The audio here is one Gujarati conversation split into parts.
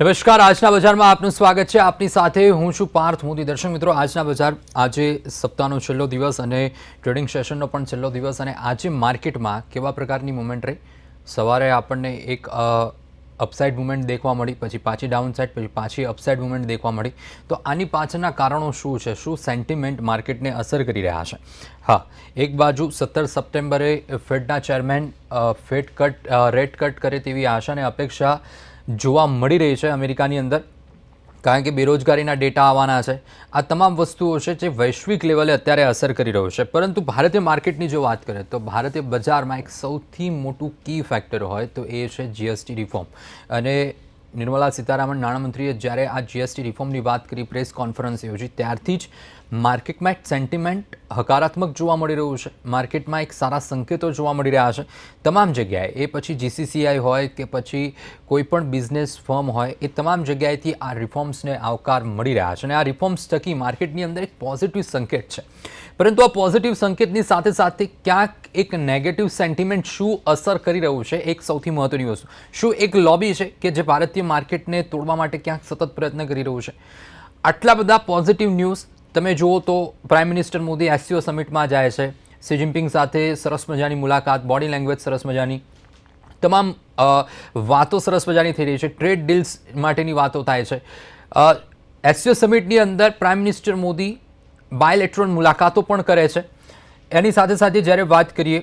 નમસ્કાર. આજના બજારમાં આપનું સ્વાગત છે. આપની સાથે હું છું પાર્થ મોદી. દર્શક મિત્રો, આજના બજાર આજે સપ્તાહનો છેલ્લો દિવસ અને ટ્રેડિંગ સેશનનો પણ છેલ્લો દિવસ અને આજે માર્કેટમાં કેવા પ્રકારની મુવમેન્ટ રહી? સવારે આપણને એક અપસાઇડ મુવમેન્ટ દેખવા મળી, પછી પાછી ડાઉન સાઇડ પછી પાછી અપસાઇડ મુવમેન્ટ દેખવા મળી. તો આની પાછળના કારણો શું છે? શું સેન્ટિમેન્ટ માર્કેટને અસર કરી રહ્યા છે? હા, એક બાજુ સત્તર સપ્ટેમ્બરે ફેડના chairman Fed cut rate cut કરે તેવી આશા અને અપેક્ષા જોવા મળી રહી છે અમેરિકાની અંદર, કારણ કે બેરોજગારીના ડેટા આવવાના છે. આ તમામ વસ્તુઓ છે જે વૈશ્વિક લેવલે અત્યારે અસર કરી રહ્યો છે. પરંતુ ભારતીય માર્કેટની જો વાત કરીએ, તો ભારતીય બજારમાં એક સૌથી મોટું કી ફેક્ટર હોય તો એ છે જીએસટી રિફોર્મ. અને નિર્મલા સીતારામન નાણામંત્રીએ જ્યારે આ જીએસટી રિફોર્મની વાત કરી, પ્રેસ કોન્ફરન્સ યોજી, ત્યારથી જ માર્કેટમાં એક સેન્ટિમેન્ટ હકારાત્મક જોવા મળી રહ્યું છે. માર્કેટમાં એક સારા સંકેતો જોવા મળી રહ્યા છે. તમામ જગ્યાએ, એ પછી જીસીસીઆઈ હોય કે પછી કોઈ પણ બિઝનેસ ફર્મ હોય, એ તમામ જગ્યાએથી આ રિફોર્મ્સને આવકાર મળી રહ્યા છે અને આ રિફોર્મ્સ થકી માર્કેટની અંદર એક પોઝિટિવ સંકેત છે. પરંતુ આ પોઝિટિવ સંકેતની સાથે સાથે ક્યાંક એક નેગેટિવ સેન્ટિમેન્ટ શું અસર કરી રહ્યું છે એક સૌથી મહત્વની વસ્તુ. શું એક લોબી છે કે જે ભારતીય માર્કેટને તોડવા માટે ક્યાંક સતત પ્રયત્ન કરી રહ્યું છે? આટલા બધા પોઝિટિવ ન્યૂઝ તમે જુઓ તો પ્રાઇમ મિનિસ્ટર મોદી એસસીઓ સમિટમાં જાય છે. સી જિનપિંગ સાથે સરસ મજાની મુલાકાત બોડી લેંગ્વેજ સરસ મજાની. તમામ વાતો સરસ મજાની થઈ રહી છે. ટ્રેડ ડીલ્સ માટેની વાતો થાય છે. એસસીઓ સમિટની અંદર પ્રાઇમ મિનિસ્ટર મોદી બાયલેટ્રોન મુલાકાતો પણ કરે છે. એની સાથે સાથે જ્યારે વાત કરીએ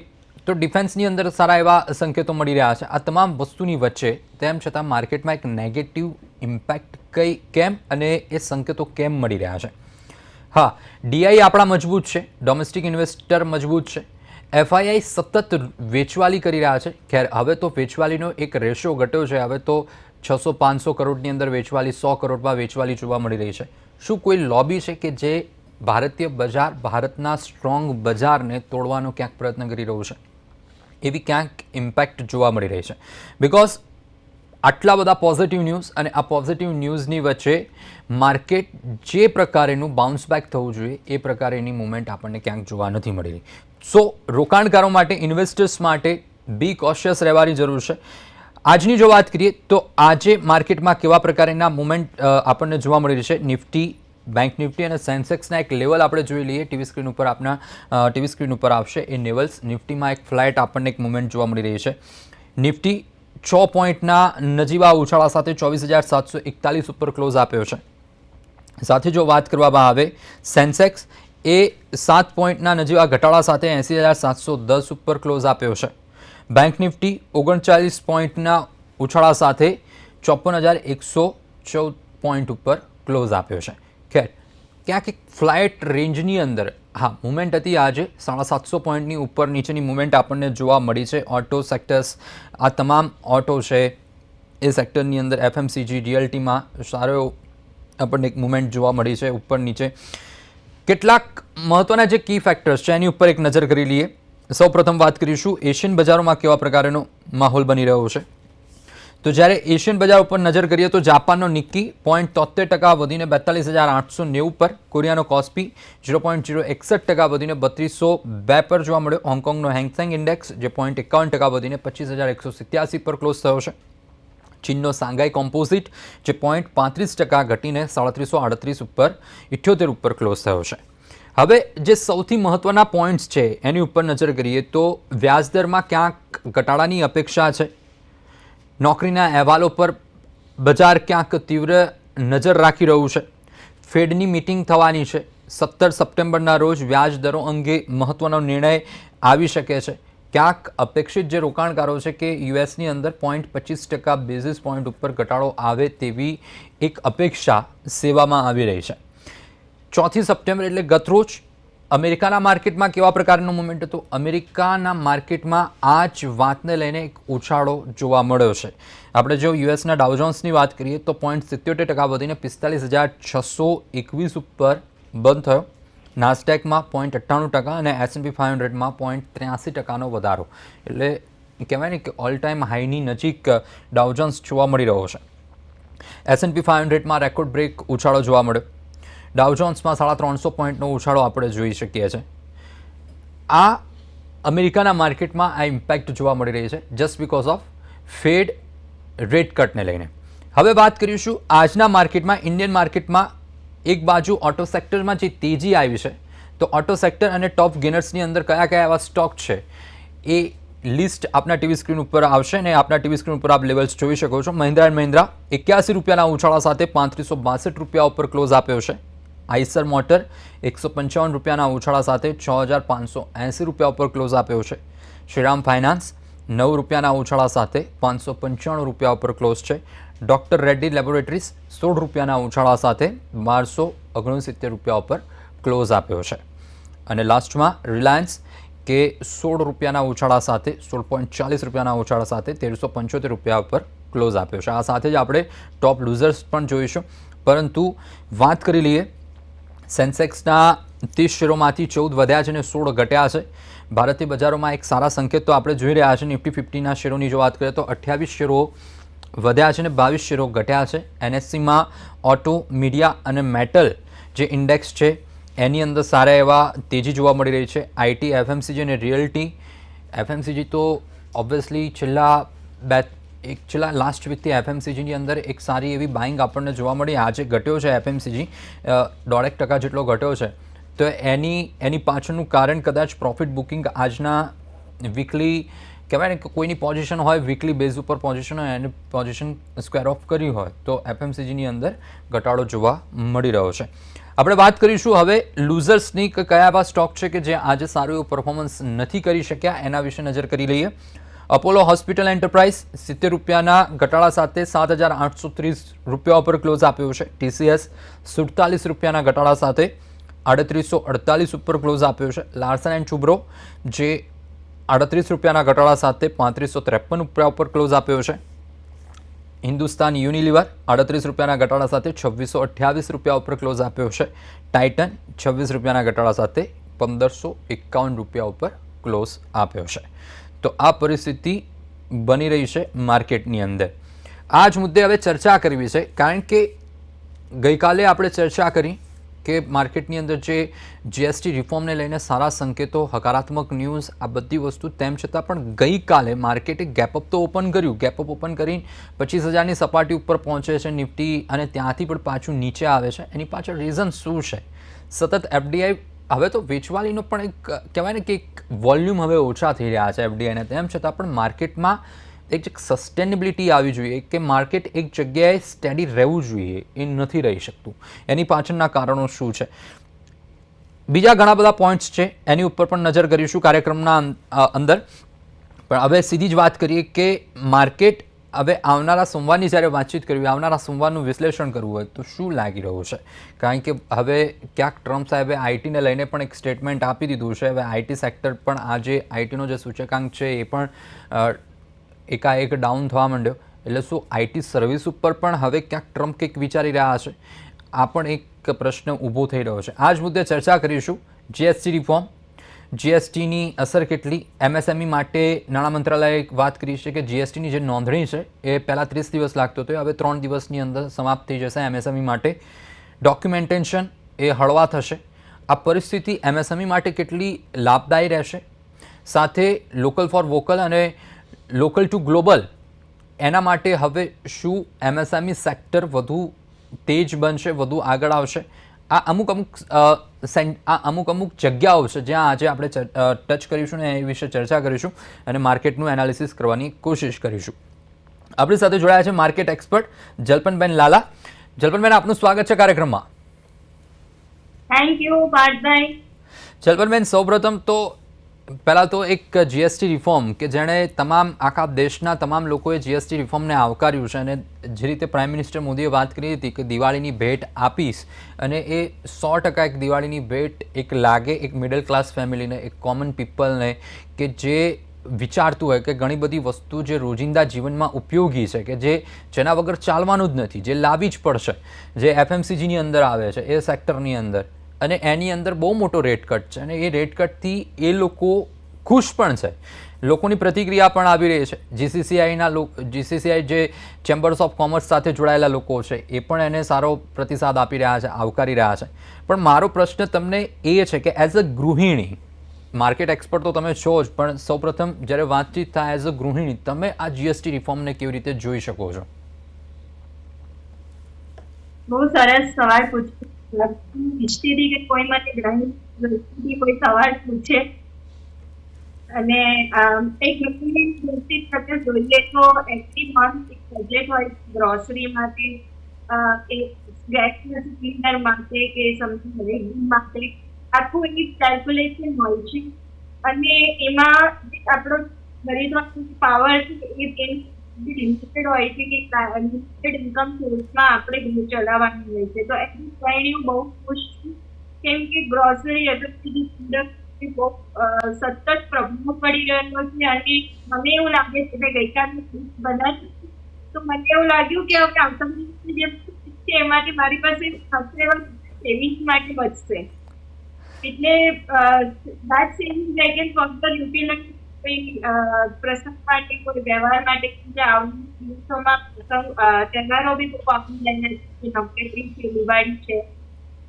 તો ડિફેન્સની અંદર સારા એવા સંકેતો મળી રહ્યા છે. આ તમામ વસ્તુની વચ્ચે, તેમ છતાં માર્કેટમાં એક નેગેટિવ ઇમ્પેક્ટ કઈ, કેમ અને એ સંકેતો કેમ મળી રહ્યા છે? હા ડીઆઈ આપણા મજબૂત છે ડોમેસ્ટિક ઇન્વેસ્ટર મજબૂત છે. એફઆઈઆઈ સતત વેચવાલી કરી રહ્યા છે. ખેર, હવે તો વેચવાલીનો એક રેશિયો ઘટ્યો છે. હવે તો છસો પાંચસો કરોડની અંદર વેચવાલી, સો કરોડમાં વેચવાલી જોવા મળી રહી છે. શું કોઈ લોબી છે કે જે ભારતીય બજાર, ભારતના સ્ટ્રોંગ બજારને તોડવાનો ક્યાંક પ્રયત્ન કરી રહ્યું છે? એવી ક્યાંક ઇમ્પેક્ટ જોવા મળી રહી છે. બિકોઝ આટલા બધા પોઝિટિવ ન્યૂઝ અને આ પોઝિટિવ ન્યૂઝની વચ્ચે માર્કેટ જે પ્રકારેનું બાઉન્સ બેક થવું જોઈએ, એ પ્રકારેની મુવમેન્ટ આપણને ક્યાંક જોવા નથી મળી રહી સો રોકાણકારો માટે ઇન્વેસ્ટર્સ માટે બી કોશિયસ રહેવાની જરૂર છે. આજની જો વાત કરીએ, તો આજે માર્કેટમાં કેવા પ્રકારના મુવમેન્ટ આપણને જોવા મળી રહી છે? નિફ્ટી બેંક નિફ્ટી અને સેન્સેક્સના એક લેવલ આપણે જોઈ લઈએ. ટીવી સ્ક્રીન ઉપર આપના ટીવી સ્ક્રીન ઉપર આવશે એ લેવલ્સ નિફ્ટીમાં એક ફ્લાઇટ આપણને એક મુવમેન્ટ જોવા મળી રહી છે. નિફ્ટી છ પોઈન્ટના નજીવા ઉછાળા સાથે ચોવીસ હજાર સાતસો એકતાલીસ ઉપર ક્લોઝ આપ્યો છે. સાથે જો વાત કરવામાં આવે, સેન્સેક્સ એ સાત પોઈન્ટના નજીવા ઘટાડા સાથે એંસી હજાર સાતસો દસ ઉપર ક્લોઝ આપ્યો છે. બેંક નિફ્ટી ઓગણચાલીસ પોઈન્ટના ઉછાળા સાથે ચોપન હજાર એકસો ચૌદ પોઈન્ટ ઉપર ક્લોઝ આપ્યો છે. ખેર, ક્યાંક એક ફ્લાઇટ રેન્જની અંદર હા મુમેન્ટ હતી આજે. સાડા સાતસો પોઈન્ટની ઉપર નીચેની મુમેન્ટ આપણને જોવા મળી છે. ઓટો સેક્ટર્સ, આ તમામ ઓટો છે એ સેક્ટરની અંદર એફએમસીજી, ડીએલટીમાં સારો એવો આપણને એક મુમેન્ટ જોવા મળી છે ઉપર નીચે. કેટલાક મહત્ત્વના જે કી ફેક્ટર્સ છે, એની ઉપર એક નજર કરી લઈએ. સૌપ્રથમ વાત કરીશું, એશિયન બજારોમાં કેવા પ્રકારનો માહોલ બની રહ્યો છે? તો જ્યારે એશિયન બજાર ઉપર નજર કરીએ તો જાપાનનો નિક્કી પોઈન્ટ તોતેર ટકા વધીને બેતાલીસ હજાર આઠસો નેવું પર, કોરિયાનો કોસ્પી ઝીરો પોઈન્ટ ઝીરો એકસઠ ટકા વધીને બત્રીસો બે પર જોવા મળ્યો. હોંગકોંગનો હેંગસેંગ ઇન્ડેક્સ જે પોઈન્ટ એકાવન ટકા વધીને પચીસ હજાર એકસો સિત્યાસી પર ક્લોઝ થયો છે. ચીનનો સાંઘાઈ કોમ્પોઝિટ જે પોઈન્ટ પાંત્રીસ ટકા ઘટીને સાડત્રીસો આડત્રીસ ઉપર, ઇઠ્યોતેર ઉપર ક્લોઝ થયો છે. હવે જે સૌથી મહત્ત્વના પોઈન્ટ્સ છે, એની ઉપર નજર કરીએ તો વ્યાજદરમાં ક્યાંક ઘટાડાની અપેક્ષા છે. નોકરીના અહેવાલો પર બજાર ક્યાંક તીવ્ર નજર રાખી રહ્યું છે. ફેડની મિટિંગ થવાની છે. સત્તર સપ્ટેમ્બરના રોજ વ્યાજ દરો અંગે મહત્ત્વનો નિર્ણય આવી શકે છે. ક્યાંક અપેક્ષિત જે રોકાણકારો છે કે યુએસની અંદર પોઈન્ટ પચીસ ટકા બેઝિસ પોઈન્ટ ઉપર ઘટાડો આવે તેવી એક અપેક્ષા સેવામાં આવી રહી છે. ચોથી સપ્ટેમ્બર એટલે ગતરોજ અમેરિકાના માર્કેટમાં કેવા પ્રકારનું મુવમેન્ટ હતું? અમેરિકાના માર્કેટમાં આ જ વાતને લઈને એક ઉછાળો જોવા મળ્યો છે. આપણે જો યુએસના ડાઉજોન્સની વાત કરીએ તો પોઈન્ટ સિત્યોતેર ટકા વધીને પિસ્તાલીસ હજાર છસો એકવીસ ઉપર બંધ થયો. નાસ્ટેકમાં પોઈન્ટ અઠ્ઠાણું ટકા અને એસએનપી ફાઇવ હંડ્રેડમાં પોઈન્ટ ત્ર્યાસી ટકાનો વધારો. એટલે કહેવાય ને કે ઓલ ટાઈમ હાઈની નજીક ડાઉજોન્સ જોવા મળી રહ્યો છે. એસએનપી ફાઇવ હંડ્રેડમાં રેકોર્ડ બ્રેક ઉછાળો જોવા મળ્યો. ડાઉજોન્સમાં સાડા ત્રણસો પોઈન્ટનો ઉછાળો આપણે જોઈ શકીએ છીએ. આ અમેરિકાના માર્કેટમાં આ ઇમ્પેક્ટ જોવા મળી રહી છે just because of Fed rate કટને લઈને. હવે વાત કરીશું આજના માર્કેટમાં ઇન્ડિયન માર્કેટમાં એક બાજુ ઓટો સેક્ટરમાં જે તેજી આવી છે, તો ઓટો સેક્ટર અને ટોપ ગેનર્સની અંદર કયા કયા એવા સ્ટોક છે, એ લિસ્ટ આપના ટીવી સ્ક્રીન ઉપર આવશે અને આપના ટીવી સ્ક્રીન ઉપર આપ લેવલ્સ જોઈ શકો છો. મહિન્દ્રા એન્ડ મહિન્દ્રા એક્યાસી રૂપિયાના ઉછાળા સાથે પાંત્રીસો બાસઠ રૂપિયા ઉપર ક્લોઝ આપ્યો છે. આઈસર મોટર એકસો પંચાવન રૂપિયાના ઉછાળા સાથે છ હજાર પાંચસો એંસી રૂપિયા ઉપર ક્લોઝ આપ્યો છે. શ્રીરામ ફાઇનાન્સ નવ રૂપિયાના ઉછાળા સાથે પાંચસો પંચાણું રૂપિયા ઉપર ક્લોઝ છે. ડૉક્ટર રેડ્ડી લેબોરેટરીઝ સોળ રૂપિયાના ઉછાળા સાથે બારસો ઓગણસિત્તેર રૂપિયા ઉપર ક્લોઝ આપ્યો છે. અને લાસ્ટમાં રિલાયન્સ કે સોળ રૂપિયાના ઉછાળા સાથે સોળ પોઈન્ટ ચાલીસ રૂપિયાના ઉછાળા સાથે તેરસો પંચોતેર રૂપિયા ઉપર ક્લોઝ આપ્યો છે. આ સાથે જ આપણે ટોપ લૂઝર્સ પણ જોઈશું. પરંતુ વાત કરી લઈએ સેન્સેક્સના ત્રીસ શેરોમાંથી ચૌદ વધ્યા છે અને સોળ ઘટ્યા છે. ભારતીય બજારોમાં એક સારા સંકેત તો આપણે જોઈ રહ્યા છે. નિફ્ટી ફિફ્ટીના શેરોની જો વાત કરીએ તો અઠ્યાવીસ શેરો વધ્યા છે અને બાવીસ શેરો ઘટ્યા છે. એનએસસીમાં ઓટો, મીડિયા અને મેટલ જે ઇન્ડેક્સ છે, એની અંદર સારા એવા તેજી જોવા મળી રહી છે. આઈટી, એફએમસીજી અને રિયલ્ટી. એફએમસીજી તો ઓબ્વિયસલી છેલ્લા બે એક છેલ્લા લાસ્ટ વીકથી એફએમસીજીની અંદર એક સારી એવી બાઇંગ આપણને જોવા મળી. આજે ઘટ્યો છે એફએમસીજી દોઢેક ટકા જેટલો ઘટ્યો છે. તો એની એની પાછળનું કારણ કદાચ પ્રોફિટ બુકિંગ આજના વીકલી કહેવાય ને કે કોઈની પોઝિશન હોય વીકલી બેઝ ઉપર પોઝિશન હોય, એને પોઝિશન સ્ક્વેર ઓફ કરી હોય, તો એફએમસીજીની અંદર ઘટાડો જોવા મળી રહ્યો છે. આપણે વાત કરીશું હવે લૂઝર્સની કયા એવા સ્ટોક છે કે જે આજે સારું એવું પરફોર્મન્સ નથી કરી શક્યા, એના વિશે નજર કરી લઈએ. અપોલો હોસ્પિટલ એન્ટરપ્રાઇઝ સિત્તેર રૂપિયાના ઘટાડા સાથે સાત હજાર આઠસો ત્રીસ રૂપિયા ઉપર ક્લોઝ આપ્યો છે. ટીસીએસ સુડતાલીસ રૂપિયાના ઘટાડા સાથે આડત્રીસો અડતાલીસ ઉપર ક્લોઝ આપ્યો છે. લાર્સન એન્ડ ચુબ્રો જે આડત્રીસ રૂપિયાના ઘટાડા સાથે પાંત્રીસો ત્રેપન રૂપિયા ઉપર ક્લોઝ આપ્યો છે. હિન્દુસ્તાન યુનિલિવર આડત્રીસ રૂપિયાના ઘટાડા સાથે છવ્વીસો અઠ્યાવીસ રૂપિયા ઉપર ક્લોઝ આપ્યો છે. ટાઇટન છવ્વીસ રૂપિયાના ઘટાડા સાથે પંદરસો એકાવન રૂપિયા ઉપર ક્લોઝ આપ્યો છે. તો આ પરિસ્થિતિ બની રહી છે માર્કેટની અંદર. આ જ મુદ્દે હવે ચર્ચા કરવી છે, કારણ કે ગઈકાલે આપણે ચર્ચા કરી કે માર્કેટની અંદર જે જીએસટી રિફોર્મને લઈને સારા સંકેતો, હકારાત્મક ન્યૂઝ આ બધી વસ્તુ તેમ છતાં પણ ગઈકાલે માર્કેટે ગેપઅપ તો ઓપન કર્યું. ગેપઅપ ઓપન કરીને પચીસ હજારની સપાટી ઉપર પહોંચે છે નિફ્ટી અને ત્યાંથી પણ પાછું નીચે આવે છે. એની પાછળ રીઝન શું છે? સતત એફડીઆઈ હવે તો વેચવાલીનો પણ એક, કહેવાય ને કે એક વોલ્યુમ હવે ઓછા થઈ રહ્યા છે એફડીઆઈને તેમ છતાં પણ માર્કેટમાં એક સસ્ટેનેબિલિટી આવી જોઈએ કે માર્કેટ એક જગ્યાએ સ્ટેડી રહેવું જોઈએ, એ નથી રહી શકતું. એની પાછળના કારણો શું છે? બીજા ઘણા બધા પોઈન્ટ્સ છે, એની ઉપર પણ નજર કરીશું કાર્યક્રમના અંદર. પણ હવે સીધી જ વાત કરીએ કે માર્કેટ હવે આવનારા સોમવારની જ્યારે વાતચીત કરવી આવનારા સોમવારનું વિશ્લેષણ કરવું હોય, તો શું લાગી રહ્યું છે? કારણ કે હવે ક્યાંક ટ્રમ્પ સાહેબે આઈટીને લઈને પણ એક સ્ટેટમેન્ટ આપી દીધું છે. હવે આઈટી સેક્ટર પણ આજે આઈટીનો જે સૂચકાંક છે એ પણ એકાએક ડાઉન થવા માંડ્યો. એટલે શું આઈટી સર્વિસ ઉપર પણ હવે ક્યાંક ટ્રમ્પ કંઈક વિચારી રહ્યા છે? આ પણ એક પ્રશ્ન ઊભો થઈ રહ્યો છે. આ જ મુદ્દે ચર્ચા કરીશું. જીએસટી રિફોર્મ જીએસટીની અસર કેટલી? એમએસએમઈ માટે નાણાં મંત્રાલયે વાત કરી છે કે જીએસટીની જે નોંધણી છે, એ પહેલાં ત્રીસ દિવસ લાગતો હતો હવે ત્રણ દિવસની અંદર સમાપ્ત થઈ જશે એમએસએમઈ માટે. ડોક્યુમેન્ટેશન એ હળવા થશે. આ પરિસ્થિતિ એમએસએમઈ માટે કેટલી લાભદાયી રહેશે? સાથે લોકલ ફોર વોકલ અને લોકલ ટુ ગ્લોબલ, એના માટે હવે શું એમએસએમઈ સેક્ટર વધુ તેજ બનશે, વધુ આગળ આવશે? આ અમુક અમુક આ અમુક અમુક જગ્યાઓ છે જ્યાં આજે આપણે ટચ કરીશું ને એ વિશે ચર્ચા કરીશું અને માર્કેટનું એનાલિસિસ કરવાની કોશિશ કરીશું. આપણી સાથે જોડાયા છે માર્કેટ એક્સપર્ટ જલપનબેન લાલા. જલપનબેન આપનું સ્વાગત છે કાર્યક્રમમાં. થેન્ક યુ પાર્થભાઈ. જલપનબેન સૌપ્રથમ તો પહેલાં તો એક જીએસટી રિફોર્મ કે જેણે તમામ આખા દેશના તમામ લોકોએ જીએસટી રિફોર્મને આવકાર્યું છે અને જે રીતે પ્રાઇમ મિનિસ્ટર મોદીએ વાત કરી હતી કે દિવાળીની ભેટ આપીશ અને એ સો ટકા એક દિવાળીની ભેટ એક લાગે એક મિડલ ક્લાસ ફેમિલીને એક કોમન પીપલને કે જે વિચારતું હોય કે ઘણી બધી વસ્તુ જે રોજિંદા જીવનમાં ઉપયોગી છે કે જે જેના વગર ચાલવાનું જ નથી, જે લાવવી જ પડશે, જે એફએમસીજીની અંદર આવે છે, એ સેક્ટરની અંદર. અને એની અંદર બહુ મોટો રેટ કટ છે અને એ રેટ કટથી એ લોકો ખુશ પણ છે. લોકોની પ્રતિક્રિયા પણ આવી રહી છે. જીસીસીઆઈના જીસીસીઆઈ જે ચેમ્બર્સ ઓફ કોમર્સ સાથે જોડાયેલા લોકો છે, એ પણ એને સારો પ્રતિસાદ આપી રહ્યા છે, આવકારી રહ્યા છે. પણ મારો પ્રશ્ન તમને એ છે કે એઝ અ ગૃહિણી માર્કેટ એક્સપર્ટ તો તમે છો જ, પણ સૌપ્રથમ જ્યારે વાતચીત થાય એઝ અ ગૃહિણી, તમે આ જીએસટી રિફોર્મને કેવી રીતે જોઈ શકો છો? બહુ સરસ સવાલ પૂછ્યો હું કે કોઈ માટે ગ્રહણ કોઈ સવાલ પૂછે. અને એક લોકોની દૃષ્ટિ સાથે જોઈએ તો એવરી મંથ એક બજેટ હોય ગ્રોસરી માટે અ, કે ગેસ સિલિન્ડર માટે કે સમથિંગ રેડિંગ માટે. આખું એક કેલ્ક્યુલેશન હોય છે. અને એમાં જે આપણો ખરીદવાનો પાવર છે એ લિમિટેડ હોય છે કે લિમિટેડ ઇન્કમ સોર્સમાં આપણે ઘર ચલાવવાનું હોય છે. તો એની હું બહુ ખુશ છું. કેમ કે ગ્રોસરી એફએમસીજી પ્રોડક્ટ બહુ સતત પ્રભાવ પડી રહ્યો છે અને મને એવું લાગે છે કે ગઈકાલે બનાવી તો મને એવું લાગ્યું કે હવે આવતા જે છે એમાંથી મારી પાસે ખાસા સેવિંગ માટે બચશે. એટલે that saving I can further utilize કોઈ અ, પ્રસંગ માટે કોઈ વ્યવહાર માટે જે આવનારા દિવસોમાં પ્રસંગ તહેવારો બી ખૂબ આપી રહ્યા છે છે દિવાળી છે.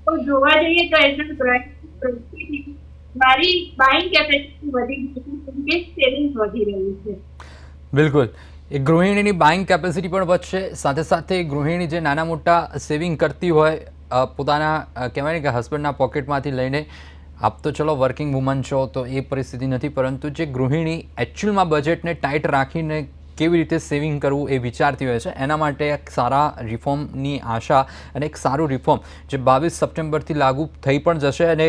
તો જોવા જઈએ તો એઝ અ મારી બાઇંગ કેપેસિટી વધી ગઈ છે. સેવિંગ્સ વધી રહ્યું છે. બિલકુલ. એ ગૃહિણીની બાઇંગ કેપેસિટી પણ વધશે. સાથે સાથે ગૃહિણી જે નાના મોટા સેવિંગ કરતી હોય પોતાના કહેવાય ને કે હસબન્ડના પોકેટમાંથી લઈને આપ તો ચલો વર્કિંગ વુમન છો તો એ પરિસ્થિતિ નથી, પરંતુ જે ગૃહિણી એકચ્યુઅલમાં બજેટને ટાઈટ રાખીને કેવી રીતે સેવિંગ કરવું એ વિચારતી હોય છે, એના માટે એક સારા રિફોર્મની આશા અને એક સારું રિફોર્મ જે બાવીસ સપ્ટેમ્બરથી લાગુ થઈ પણ જશે અને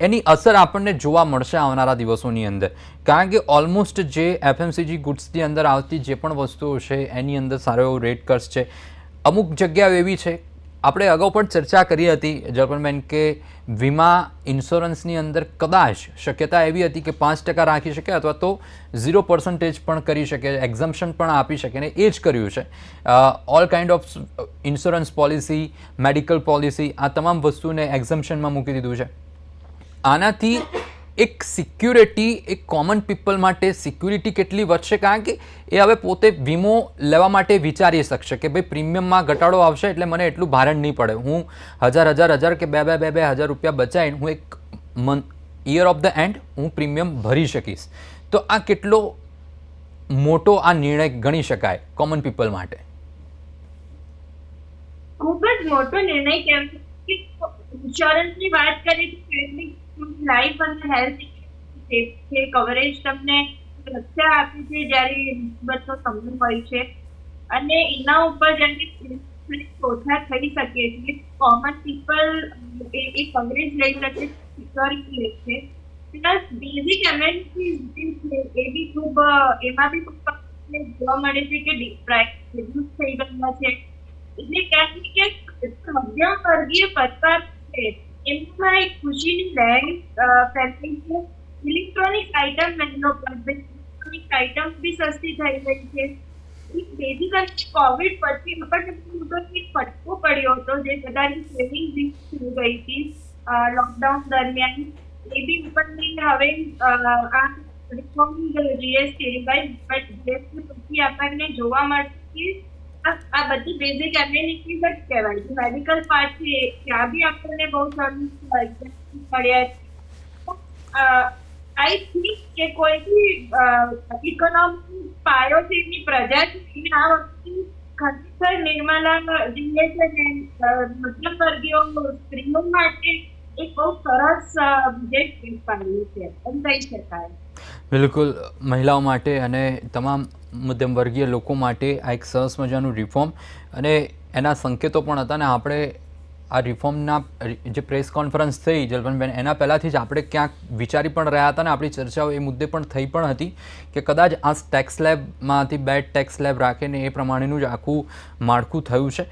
એની અસર આપણને જોવા મળશે આવનારા દિવસોની અંદર. કારણ કે ઓલમોસ્ટ જે એફએમસીજી ગુડ્સની અંદર આવતી જે પણ વસ્તુઓ છે, એની અંદર સારો એવો રેટ કર્સ છે. અમુક જગ્યાઓ એવી છે આપણે અગાઉ પણ ચર્ચા કરી હતી જર્પનબેન કે વીમા ઇન્સ્યોરન્સની અંદર કદાચ શક્યતા એવી હતી કે પાંચ ટકા રાખી શકે અથવા તો ઝીરો પર્સન્ટેજ પણ કરી શકે એક્ઝમ્પશન પણ આપી શકે ને એ જ કર્યું છે. All kind of insurance policy medical policy આ તમામ વસ્તુને એક્ઝમ્પશનમાં મૂકી દીધું છે. આનાથી એક સિક્યુરિટી એક કોમન પીપલ માટે સિક્યુરિટી કેટલી વધશે? કારણ કે એ હવે પોતે વીમો લેવા માટે વિચારી શકશે કે ભાઈ પ્રીમિયમમાં ઘટાડો આવશે એટલે મને એટલું ભારણ નહીં પડે. હું હજાર હજાર હજાર કે બે બે બે બે હજાર રૂપિયા બચાવીને હું એક મન યર ઓફ ધ એન્ડ હું પ્રીમિયમ ભરી શકીશ. તો આ કેટલો મોટો આ નિર્ણય ગણી શકાય કોમન પીપલ માટે? ખૂબ જ મોટો નિર્ણય કેમ ઇન્સ્યોરન્સની વાત કરીએ તો લાઈફ અને હેલ્થ છે કવરેજ તમને રક્ષા આપે છે જ્યારે મુસીબતનો સમય હોય છે. અને એના ઉપર જ્યારે ઓછા થઈ શકે છે કોમન પીપલ એ કવરેજ લઈ શકે સિક્યોરિટી લે છે. પ્લસ બેઝિક એમેનિટીઝ એ બી ખૂબ, એમાં બી જોવા મળે છે કે પ્રાઇસ રિડ્યુસ થઈ ગયા છે. એટલે ક્યાંક ને ક્યાંક મધ્યમ વર્ગીય પરિવાર છે. એમમાં એક ખુશીની બેગ ફેલાઈ છે. ઇલેક્ટ્રોનિક આઇટમ મહિનો ઇલેક્ટ્રોનિક આઇટમ બી સસ્તી થઈ ગઈ છે. બેઝિકલી કોવિડ પછી આપણને મોટો એક ફટકો પડ્યો હતો જે બધાની સેવિંગ થઈ ગઈ હતી લોકડાઉન દરમિયાન. એ બી આપણને હવે આ રિફોર્મ જીએસટી રિવાઇઝ જીએસટી પછી આપણને જોવા મળશે આ બધી બેઝિક એમ્યુનિટીઝ જ કહેવાય. છે મેડિકલ પાર્ટ છે, ત્યાં બી આપણને બહુ સારું મળ્યા છે. આઈ થિંક કે કોઈ બી ઇકોનોમી પાયો છે, એની પ્રજા છે આ વખતે ખરેખર નિર્મલા જીએ છે ને મધ્યમ વર્ગીઓ સ્ત્રીઓ માટે એક બહુ સરસ બજેટ પાડ્યું છે. એમ કહી શકાય. બિલકુલ. મહિલાઓ માટે અને તમામ મધ્યમ વર્ગીય લોકો માટે આ એક સરસ મજાનું રિફોર્મ અને એના સંકેતો પણ હતા ને આપણે આ રિફોર્મના જે પ્રેસ કોન્ફરન્સ થઈ જલપનબેન, એના પહેલાંથી જ આપણે ક્યાંક વિચારી પણ રહ્યા હતા ને, આપણી ચર્ચાઓ એ મુદ્દે પણ થઈ પણ હતી કે કદાચ આ ટેક્સ લેબમાંથી બેડ ટેક્સ લેબ રાખીને એ પ્રમાણેનું જ આખું માળખું થયું છે.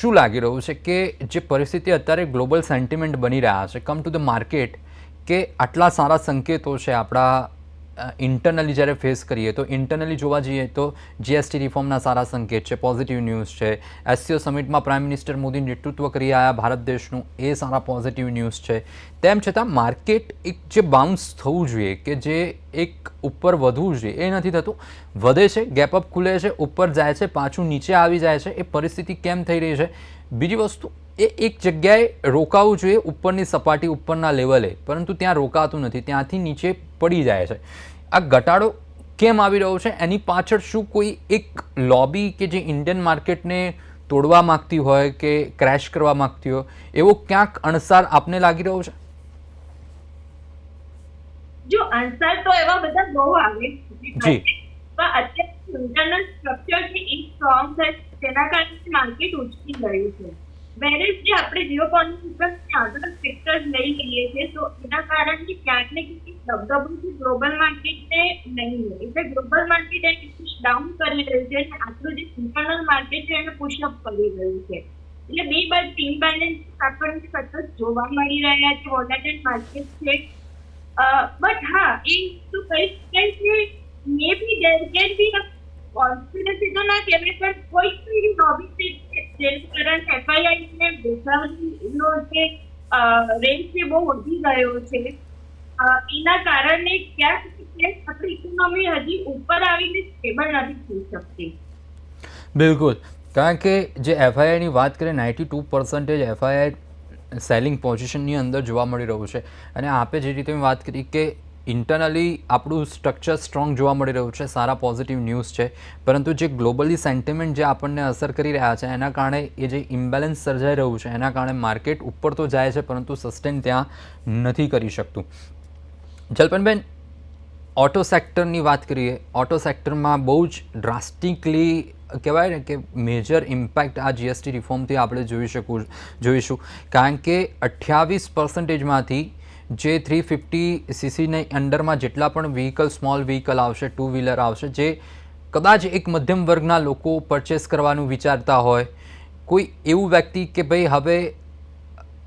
શું લાગી રહ્યું છે કે જે પરિસ્થિતિ અત્યારે ગ્લોબલ સેન્ટિમેન્ટ બની રહ્યા છે કમ ટુ ધ માર્કેટ કે આટલા સારા સંકેતો છે આપણા ઇન્ટરનલી જ્યારે ફેસ કરીએ તો ઇન્ટરનલી જોવા જઈએ તો જીએસટી રિફોર્મના સારા સંકેત છે પોઝિટિવ ન્યૂઝ છે. એસસીઓ સમિટમાં પ્રાઇમ મિનિસ્ટર મોદી નેતૃત્વ કરી આવ્યા ભારત દેશનું એ સારા પોઝિટિવ ન્યૂઝ છે. તેમ છતાં માર્કેટ એક જે બાઉન્સ થવું જોઈએ કે જે એક ઉપર વધવું જોઈએ, એ નથી થતું. વધે છે ગેપઅપ ખુલે છે, ઉપર જાય છે, પાછું નીચે આવી જાય છે, એ પરિસ્થિતિ કેમ થઈ રહી છે? બીજી વસ્તુ એ એક જગ્યાએ રોકાવું જોઈએ ઉપરની સપાટી ઉપરના લેવલે પરંતુ ત્યાં રોકાતું નથી. ત્યાંથી નીચે પડી જાય છે. આ ઘટાડો કેમ આવી રહ્યો છે? એની પાછળ શું કોઈ એક લોબી કે જે ઇન્ડિયન માર્કેટને તોડવા માંગતી હોય કે ક્રેશ કરવા માંગતી હોય એવો ક્યાંક અણસાર આપને લાગી રહ્યો છે? જો આન્સર તો એવા બધા બહુ આવે જી. પણ અત્યારે ઇન્ટરનલ સ્ટ્રક્ચર છે એ સ્ટ્રોંગ છે તેના કારણે માર્કેટ ઉચકી ગયું છે. વેરેજ જે આપણે જીઓ કોન્ફરન્સની આગળ ફેક્ટર્સ લઈ લઈએ છીએ, તો એના કારણે ક્યાંક ને ક્યાંક દબદબો છે ગ્લોબલ માર્કેટને નહીં એટલે ગ્લોબલ માર્કેટ એને પુશ ડાઉન કરી રહ્યું છે અને આપણું જે ઇન્ટરનલ માર્કેટ છે, એને પુશ અપ કરી રહ્યું છે. એટલે બે બાજુ ઇમ્બેલેન્સ આપણને સતત જોવા મળી રહ્યા છે વોલેટાઇલ માર્કેટ છે. બટ હા, એ તો કહી શકાય કે મે બી દેર કેન બી અ કોન્સ્પિરસી તો ના કહેવાય, પણ કોઈ એવી લોબી છે જેના કારણે એફઆઈઆઈ ને બેસાવણીનો જે રેન્જ છે બહુ વધી ગયો છે. એના કારણે ક્યાંક આપણી ઇકોનોમી હજી ઉપર આવીને સ્ટેબલ નથી થઈ શકતી. બિલકુલ. કારણ કે જે એફઆઈઆઈની વાત કરીએ ninety two percentage FII selling પોઝિશનની અંદર જોવા મળી રહ્યું છે. અને આપે જે રીતે વાત કરી કે ઇન્ટરનલી આપણું સ્ટ્રક્ચર સ્ટ્રોંગ જોવા મળી રહ્યું છે, સારા પોઝિટિવ ન્યૂઝ છે. પરંતુ જે ગ્લોબલી સેન્ટિમેન્ટ જે આપણને અસર કરી રહ્યા છે, એના કારણે એ જે ઇમ્બેલેન્સ સર્જાઈ રહ્યું છે, એના કારણે માર્કેટ ઉપર તો જાય છે, પરંતુ સસ્ટેન ત્યાં નથી કરી શકતું. જલપનબેન ઓટો સેક્ટરની વાત કરીએ. ઓટો સેક્ટરમાં બહુ જ ડ્રાસ્ટિકલી કહેવાય ને કે મેજર ઇમ્પેક્ટ આ જીએસટી રિફોર્મથી આપણે જોઈ શકું, જોઈશું. કારણ કે અઠ્યાવીસ પર્સન્ટેજમાંથી જે થ્રી ફિફ્ટી સીસીની અંડરમાં જેટલા પણ વ્હીકલ સ્મોલ વ્હીકલ આવશે ટુ વ્હીલર આવશે, જે કદાચ એક મધ્યમ વર્ગના લોકો પરચેસ કરવાનું વિચારતા હોય, કોઈ એવું વ્યક્તિ કે ભાઈ હવે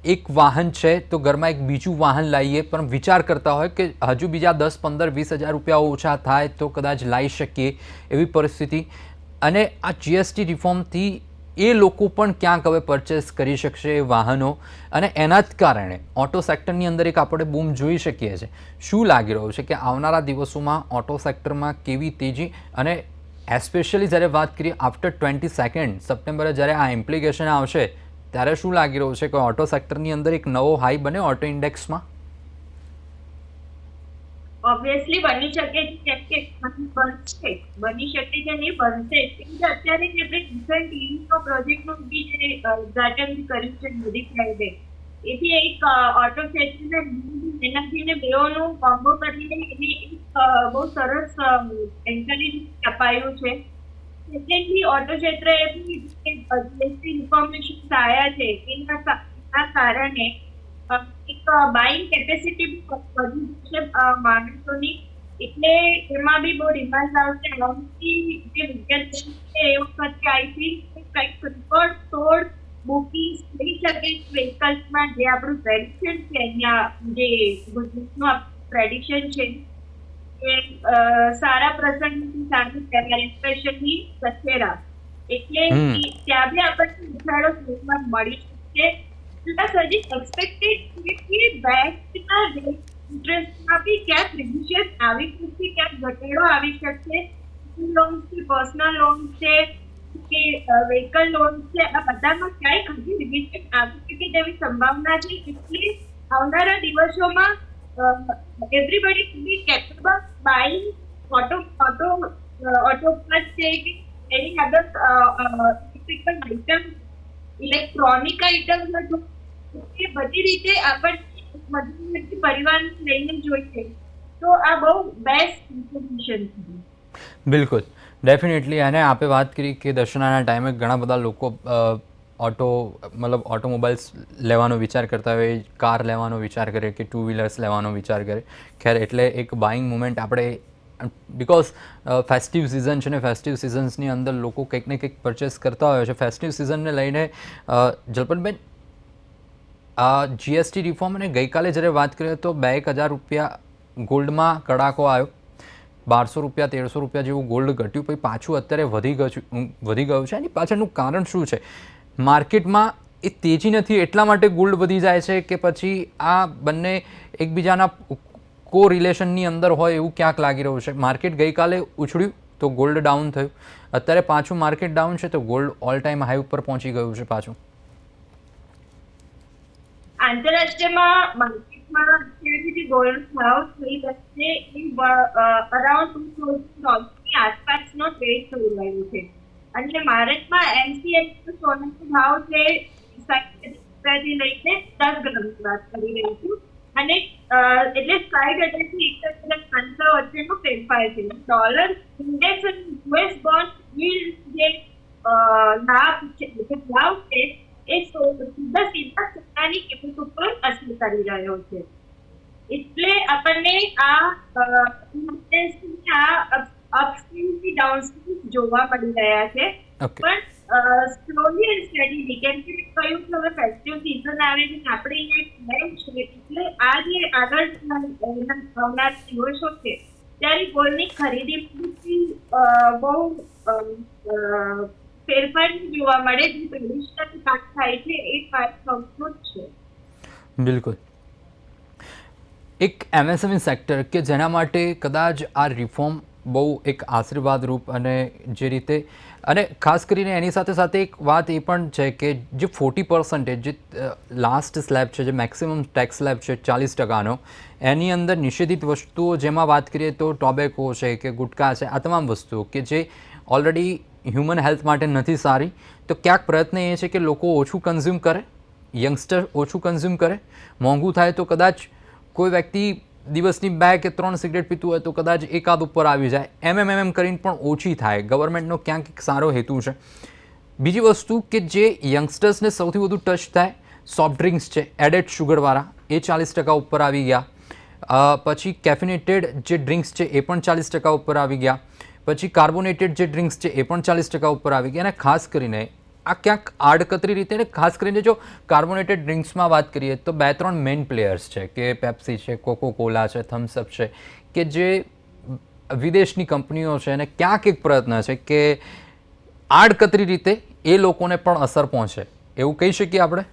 એક વાહન છે તો ઘરમાં એક બીજું વાહન લાવીએ પણ વિચાર કરતા હોય કે હજુ બીજા દસ, પંદર, વીસ હજાર રૂપિયા ઓછા થાય તો કદાચ લાવી શકીએ એવી પરિસ્થિતિ. અને આ જીએસટી રિફોર્મથી એ લોકો પણ ક્યાંક હવે પરચેસ કરી શકશે વાહનો. અને એના જ કારણે ઓટો સેક્ટરની અંદર એક આપણે બૂમ જોઈ શકીએ છીએ. શું લાગી રહ્યું છે કે આવનારા દિવસોમાં ઓટો સેક્ટરમાં કેવી તેજી? અને એસ્પેશિયલી જ્યારે વાત કરીએ આફ્ટર ટ્વેન્ટી સેકન્ડ સપ્ટેમ્બરે જ્યારે આ ઇમ્પ્લિકેશન આવશે, ત્યારે શું લાગી રહ્યું છે કે ઓટો સેક્ટરની અંદર એક નવો હાઈ બને ઓટો ઇન્ડેક્સમાં ઓબ્વિયસલી બની શકે કેમ કે બનશે. બની શકે છે નહીં, બનશે. કે અત્યારે જે આપણે ડિફરન્ટ ટીવીનો પ્રોજેક્ટનું બી જે ઉદઘાટન કર્યું છે મોદી ફ્રાઈડે એથી એક ઓટો સેક્ટરને એનાથી ને બેઓનું કોમ્બો કરીને એને એક બહુ સરસ એન્કરેજ અપાયું છે. સેકન્ડલી ઓટો ક્ષેત્ર જીએસટી ઇન્ફોર્મેશન આવ્યા છે, એના કારણે બાઇંગ કેપેસિટી વધી જશે માણસોની. એટલે એમાં બી બહુ ડિમાન્ડ આવશે. લોન્ચથી જે વિદ્યાર્થી છે એ વખતે આઈ થિંક કંઈક રેકોર્ડ તોડ બુકિંગ થઈ શકે વ્હીકલ્સમાં જે આપણું પ્રેડિક્શન છે અહીંયા જે ગુજરાતનું પ્રેડિક્શન છે એ સારા પ્રસંગની સાથે કહેવાય સ્પેશિયલી સચેરા એટલે ત્યાં બી આપણને ઉછાળો જોવા મળી શકશે પ્લસ હજી એક્સપેક્ટેડ છે બેંકના ઇન્ટરેસ્ટમાં બી ક્યાંક રિવિઝન આવી શકશે ક્યાંક ઘટાડો આવી શકશે લોન છે પર્સનલ લોન છે કે વ્હીકલ લોન છે આ બધામાં ક્યાંક હજી રિવિઝન આવી શકે તેવી સંભાવના છે. એટલે આવનારા દિવસોમાં everybody be capable buying auto auto auto part છે કે એની other electrical item electronic item એ બધી રીતે આપણને પરિવારને લઈને જોઈએ તો આ બહુ બેસ્ટ ઇન્ફોર્મેશન છે. બિલકુલ. ડેફિનેટલી અને આપે વાત કરી કે દર્શનાના ટાઈમે ઘણા બધા લોકો ઓટો મતલબ ઓટોમોબાઈલ્સ લેવાનો વિચાર કરતા હોય કાર લેવાનો વિચાર કરે કે ટુ વ્હીલર્સ લેવાનો વિચાર કરે. ખેર, એટલે એક બાઇંગ મુમેન્ટ આપણે બિકોઝ ફેસ્ટિવ સિઝન છે ને ફેસ્ટિવ સિઝન્સની અંદર લોકો કંઈક ને કંઈક પરચેસ કરતા હોય છે. ફેસ્ટિવ સિઝનને લઈને આ જીએસટી રિફોર્મ અને ગઈકાલે જ્યારે વાત કરીએ તો બે એક હજાર રૂપિયા ગોલ્ડમાં કડાકો આવ્યો. બારસો રૂપિયા, તેરસો રૂપિયા જેવું ગોલ્ડ ઘટ્યું. પછી પાછું અત્યારે વધી ગયું વધી ગયું છે. એની પાછળનું કારણ શું છે? માર્કેટમાં એ તેજી નથી. એટલા માટે ગોલ્ડ વધી જાય છે કે પછી આ બંને એકબીજાના કો રિલેશનની અંદર હોય એવું ક્યાંક લાગી રહ્યું છે. માર્કેટ ગઈકાલે ઉછળ્યું તો ગોલ્ડ ડાઉન થયું. અત્યારે પાછું માર્કેટ ડાઉન છે તો ગોલ્ડ ઓલ ટાઈમ હાઈ ઉપર પહોંચી ગયું છે પાછું. આંતરરાષ્ટ્રીયમાં માર્કેટમાં અત્યારે જે ગોલ્ડ ભાવ થઈ એ અરાઉન્ડ ટુ થાઉઝન્ડ ડોલરની આસપાસનો ટ્રેડ થઈ રહ્યો છે. અને ભારતમાં એમસીએક્સ સોનાનો ભાવ છે રૂપિયાથી લઈને દસ ગ્રામની વાત કરી રહી છું. અને એટલે સાઠ હજારથી એકસઠ હજાર પાંચસો વચ્ચેનો ફેરફાર છે. ડોલર ઇન્ડેક્સ અને યુએસ બોન્ડ જે લાભ છે, જે ભાવ છે એ સીધા સીધા સોનાની કિંમત ઉપર અસર કરી રહ્યો છે. એટલે આપણને આ અપસ્ટ્રીમથી ડાઉનસ્ટ્રીમ જોવા મળી રહ્યા છે. પણ સ્લોલી એન્ડ સ્ટડીલી કેમ કે કહ્યું કે હવે ફેસ્ટિવ સિઝન આવે છે આપણે અહીંયા છે. એટલે આ જે આગળ આવનાર દિવસો છે. ત્યારે ગોલ્ડની ખરીદી બહુ ફેરફાર જોવા મળે જે ટ્રેડિશનલ વાત થાય છે, એ વાત સૌનો છે. બિલકુલ. એક એમએસએમઈ સેક્ટર કે જેના માટે કદાચ આ રિફોર્મ બહુ એક આશીર્વાદરૂપ અને જે રીતે અને ખાસ કરીને એની સાથે સાથે એક વાત એ પણ છે કે જે ફોર્ટી પર્સન્ટેજ જે લાસ્ટ સ્લેબ છે, જે મેક્સિમમ ટેક્સ સ્લેબ છે, ચાલીસ ટકાનો, એની અંદર નિષેધિત વસ્તુઓ જેમાં વાત કરીએ તો ટોબેકો છે કે ગુટકા છે, આ તમામ વસ્તુઓ કે જે ઓલરેડી હ્યુમન હેલ્થ માટે નથી સારી, તો ક્યાંક પ્રયત્ન એ છે કે લોકો ઓછું કન્ઝ્યુમ કરે, યંગસ્ટર ઓછું કન્ઝ્યુમ કરે. મોંઘું થાય તો કદાચ કોઈ વ્યક્તિ દિવસની બે કે ત્રણ સિગરેટ પીતું હોય તો કદાચ એકાદ ઉપર આવી જાય. એમ એમ એમ એમ કરીને પણ ઓછી થાય. ગવર્મેન્ટનો ક્યાંક એક સારો હેતુ છે. બીજી વસ્તુ કે જે યંગસ્ટર્સને સૌથી વધુ ટચ થાય, સોફ્ટ ડ્રિંક્સ છે. એડેડ શુગરવાળા એ ચાલીસ ટકા ઉપર આવી ગયા. પછી કેફિનેટેડ જે ડ્રિંક્સ છે એ પણ ચાલીસ ટકા ઉપર આવી ગયા. પછી કાર્બોનેટેડ જે ડ્રિંક્સ છે એ પણ ચાલીસ ટકા ઉપર આવી ગયા અને ખાસ કરીને આ ક્યાંક આડકતરી રીતે ને ખાસ કરીને જો કાર્બોનેટેડ ડ્રિંક્સમાં વાત કરીએ તો બે ત્રણ મેઇન પ્લેયર્સ છે કે પેપ્સી છે કોકો કોલા છે થમ્સઅપ છે કે જે વિદેશની કંપનીઓ છે અને ક્યાંક એક પ્રયત્ન છે કે આડકતરી રીતે એ લોકોને પણ અસર પહોંચે. એવું કહી શકીએ આપણે?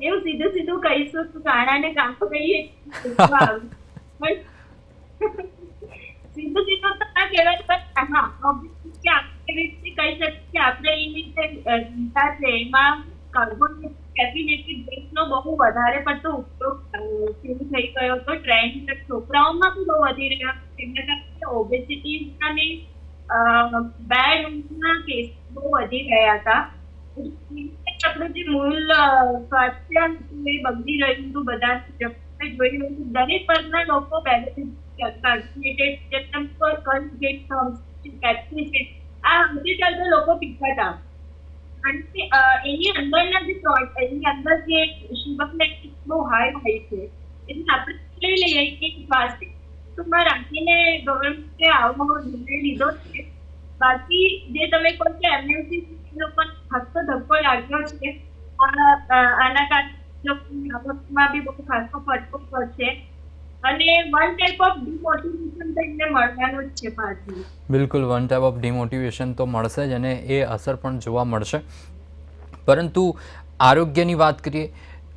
એવું સીધું સીધું કહીશું કાણાને કાંકો કહીએ. પણ સીધું સીધું તો ના કહેવાય પણ હા obviously કે આપણે એવી રીતે કહી શકીએ કે આપણે એની જે અ, ચિંતા છે એમાં કાર્બન કેફિનેટેડ ડ્રિંક્સનો બહુ વધારે પડતો ઉપયોગ થઈ ગયો હતો. ટ્રેન્ડ છોકરાઓમાં પણ બહુ વધી રહ્યા છે. કારણે ઓબેસિટી અને બેડ ઊંઘના કેસ બહુ વધી રહ્યા હતા. આપણું જે મૂળ સ્વાસ્થ્ય એ બગડી રહ્યું હતું બધા જોઈ રહ્યું દરેક વર્ગના લોકો કાર્બોનેટેડ જેમ પર પેપ્સી છે. આ હજી ચાલતા લોકો પીતા હતા. અને એની અંદરના જે પ્રો- એની અંદર જે લેવલ બહુ હાઈ હોય છે એટલે આપણે લઈ લઈએ કે પ્લાસ્ટિક વસ્તુમાં રાખીને ગવર્મેન્ટે આવો નિર્ણય લીધો છે. બાકી, જે તમે કહો છો એમએનસી લોકોને ખાસો ધક્કો લાગ્યો છે. આના કારણે લોકોની બી બહુ ખાસો ફટકો પડશે અને વન ટાઈપ ઓફ ડિમોટિવેશન તમને મળવાનું જ છે પાછું બિલકુલ વન ટાઈપ ઓફ ડિમોટિવેશન તો મળશે જ અને એ અસર પણ જોવા મળશે. પરંતુ આરોગ્યની વાત કરીએ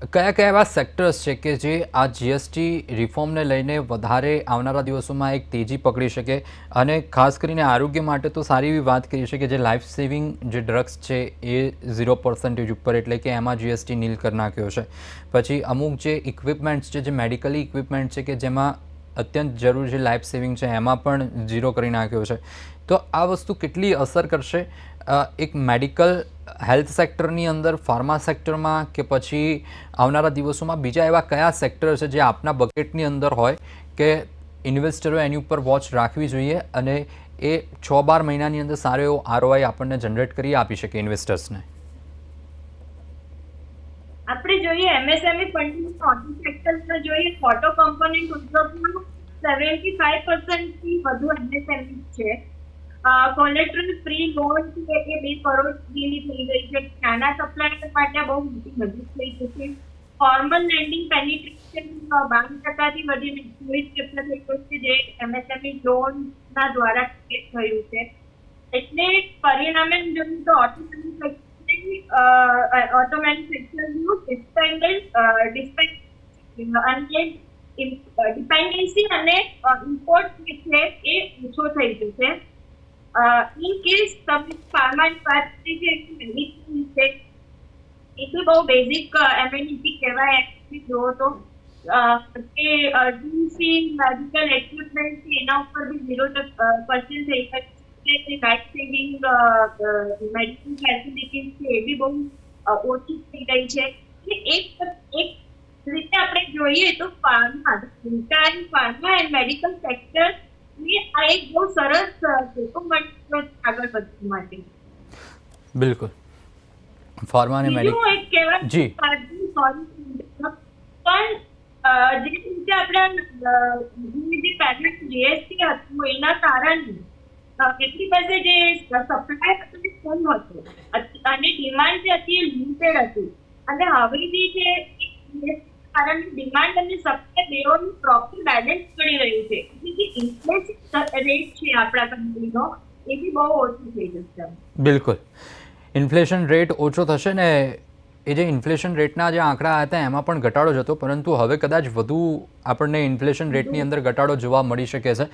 કયા કયા એવા સેક્ટર્સ છે કે જે આ જીએસટી રિફોર્મને લઈને વધારે આવનારા દિવસોમાં એક તેજી પકડી શકે? અને ખાસ કરીને આરોગ્ય માટે તો સારી એવી વાત કરી છે કે જે લાઈફ સેવિંગ જે ડ્રગ્સ છે એ ઝીરો પર્સન્ટેજ ઉપર એટલે કે એમાં જીએસટી નીલ કરી નાખ્યો છે. પછી અમુક જે ઇક્વિપમેન્ટ્સ છે, જે મેડિકલી ઇક્વિપમેન્ટ છે કે જેમાં અત્યંત જરૂરી જે લાઈફ સેવિંગ છે એમાં પણ ઝીરો કરી નાખ્યો છે. તો આ વસ્તુ કેટલી અસર કરશે? એક મેડિકલ હેલ્થ સેક્ટરની અંદર, ફાર્મા સેક્ટરમાં કે પછી આવનારા દિવસોમાં બીજા એવા કયા સેક્ટર છે જે આપના બકેટની અંદર હોય કે ઇન્વેસ્ટરો એની ઉપર વોચ રાખવી જોઈએ અને એ છ બાર મહિનાની અંદર સારો એવો આરઓઆઈ આપણને જનરેટ કરી આપી શકે ઇન્વેસ્ટર્સને? આપણે જોઈએ એમએસએમઈ ફંડિંગ ઓટો સેક્ટરમાં જોઈએ ફોટો કમ્પોનન્ટ ઉદ્યોગમાં સેવન્ટી ફાઈવ પર્સન્ટથી વધુ એમએસએમઈ છે. કોલેટ્રલ ફ્રી લોન છે એ બે કરોડ સુધીની થઈ ગઈ છે. નાના સપ્લાયર માટે બહુ મોટી મદદ થઈ જશે ફોર્મલ લેન્ડિંગ પેનિટ્રેશન બાર ટકાથી વધીને ચોવીસ ટકા થઈ ગયું છે, જે એમએસએમઈ લોનના દ્વારા થયું છે. એટલે પરિણામે જોઈએ તો ઓટો મેન્યુફેક્ચરિંગ ઓટો મેન્યુફેક્ચરનું ડિપેન્ડન્ટ ડિપેન્ડ અને ડિપેન્ડન્સી અને ઇમ્પોર્ટ જે છે એ ઓછો થઈ જશે ઇન કેસ તમે ફાર્માની વાત છે કે એ તો બહુ બેઝિક એમ્યુનિટી કહેવાય એક્ચુઅલી જુઓ તો. કે ડીસી મેડિકલ એક્વિપમેન્ટ છે, એના ઉપર બી ઝીરો પર્સન્ટ થઈ શકે જે લાઈફ સેવિંગ મેડિસિન ફેસિલિટીઝ છે, એ બી બહુ ઓછી થઈ ગઈ છે. એટલે એક એક રીતે આપણે જોઈએ તો pharma entire pharma and medical sector આ એક બહુ સરસ આગળ વધવા માટે. બિલકુલ. ફાર્મા અને મેડિકલ જી. પણ જે રીતે આપણે જે પેમેન્ટ જીએસટી હતું એના કારણે કેટલી પાસે જે સપ્લાય હતો હતો અને ડિમાન્ડ જે હતી એ લિમિટેડ હતી. અને હવે જે છે કારણે ડિમાન્ડ અને સપ્લાય બેઓનું પ્રોપર બેલેન્સ કરી રહ્યું છે. એટલે જે ઇન્ફ્લેશન રેટ છે આપણા કંપનીનો એ બી બહુ ઓછું થઈ જશે. બિલકુલ. ઇન્ફ્લેશન રેટ ઓછો થશે ને એ જે ઇન્ફ્લેશન રેટના જે આંકડા હતા એમાં પણ ઘટાડો જ હતો, પરંતુ હવે કદાચ વધુ આપણને ઇન્ફ્લેશન રેટની અંદર ઘટાડો જોવા મળી શકે છે.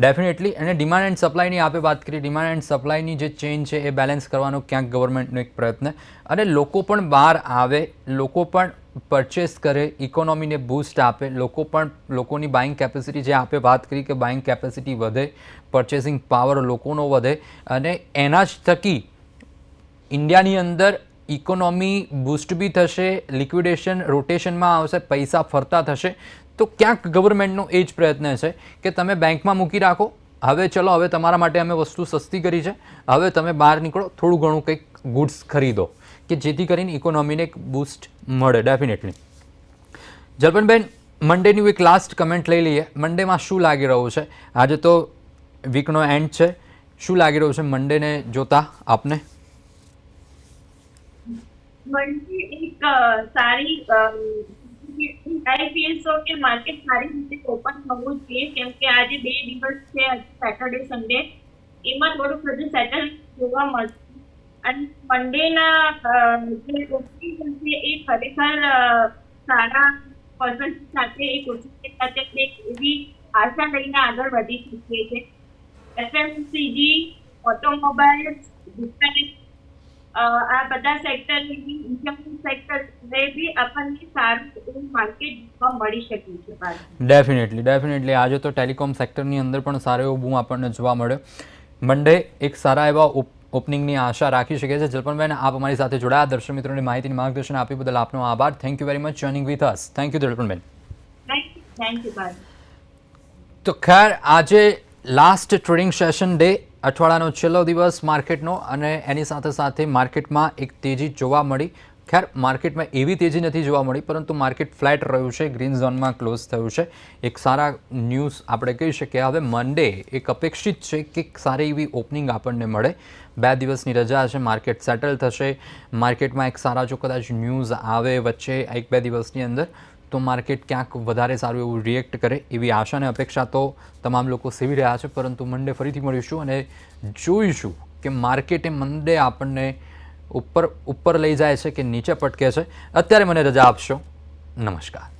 ડેફિનેટલી અને ડિમાન્ડ એન્ડ સપ્લાયની આપે વાત કરી ડિમાન્ડ એન્ડ સપ્લાયની જે ચેન છે એ બેલેન્સ કરવાનો ક્યાંક ગવર્મેન્ટનો એક પ્રયત્ન. અને લોકો પણ બહાર આવે, લોકો પણ પરચેસ કરે ઇકોનોમીને બૂસ્ટ આપે, લોકો પણ, લોકોની બાઇંગ કેપેસિટી જે આપે, વાત કરી કે બાઇંગ કેપેસિટી વધે પરચેસિંગ પાવર લોકોનો વધે, અને એના જ થકી ઇન્ડિયાની અંદર ઇકોનોમી બૂસ્ટ બી થશે લિક્વિડેશન રોટેશનમાં આવશે, પૈસા ફરતા થશે, તો ક્યાંક ગવર્મેન્ટનો એ જ પ્રયત્ન છે કે તમે બેંકમાં મૂકી રાખો, હવે ચલો, હવે તમારા માટે અમે વસ્તુ સસ્તી કરી છે, હવે તમે બહાર નીકળો, થોડું ઘણું કંઈક ગુડ્સ ખરીદો. કે જેથી કરીને ઇકોનોમીને એક બૂસ્ટ મળે ડેફિનેટલી જલ્પનબેન મંડેની એક લાસ્ટ કમેન્ટ લઈ લઈએ. મંડેમાં શું લાગી રહ્યું છે? આજે તો વીકનો એન્ડ છે. શું લાગી રહ્યું છે મંડેને જોતા આપને? એક સારી કે માર્કેટ સારી રીતે ઓપન થવું જોઈએ, કેમ કે આજે બે દિવસ છે સેટરડે સન્ડે એમાં થોડુંક બધું સેટલ જોવા મળશે. અને મંડેના જે ઓપનિંગ છે એ ખરેખર સારા પર્સન સાથે એક ઓછી સાથે એક એવી આશા લઈને આગળ વધી શકીએ છીએ. એફએમસીજી ઓટોમોબાઈલ ડિફેન્સ આ બધા સેક્ટર સેક્ટર બી આપણને સારું માર્કેટ મળી શકે છે ડેફિનેટલી ડેફિનેટલી આજે તો ટેલિકોમ સેક્ટરની અંદર પણ સારો એવો બૂમ આપણને જોવા મળ્યો. મંડે એક સારા એવા ઓપનિંગની આશા રાખી શકે છે. જલપનબેન આપ અમારી સાથે જોડાયા. દર્શક મિત્રોને માહિતીની માર્ગદર્શન આપી બદલ આપનો આભાર. Thank you very much joining with us thank you જલપનબેન. Thank you તો ખેર આજે લાસ્ટ ટ્રેડિંગ સેશન ડે અઠવાડિયાનો છેલ્લો દિવસ માર્કેટનો અને એની સાથે સાથે માર્કેટમાં એક તેજી જોવા મળી. ખેર માર્કેટમાં એવી તેજી નથી જોવા મળી પરંતુ માર્કેટ ફ્લેટ રહ્યું છે ગ્રીન ઝોનમાં ક્લોઝ થયું છે. એક સારા ન્યૂઝ આપણે કહી શકીએ. હવે મંડે એક અપેક્ષિત છે કે સારી એવી ઓપનિંગ આપણને મળે. બે દિવસની રજા છે, માર્કેટ સેટલ થશે. માર્કેટમાં એક સારા જો કદાચ ન્યૂઝ આવે વચ્ચે એક બે દિવસની અંદર, તો માર્કેટ ક્યાંક વધારે સારું એવું રિએક્ટ કરે એવી આશા અને અપેક્ષા તો તમામ લોકો સેવી રહ્યા છે. પરંતુ મંડે ફરીથી મળીશું અને જોઈશું કે માર્કેટે મંડે આપણને ઉપર ઉપર લઈ જાય છે કે નીચે પટકે છે. અત્યારે મને રજા આપશો. નમસ્કાર.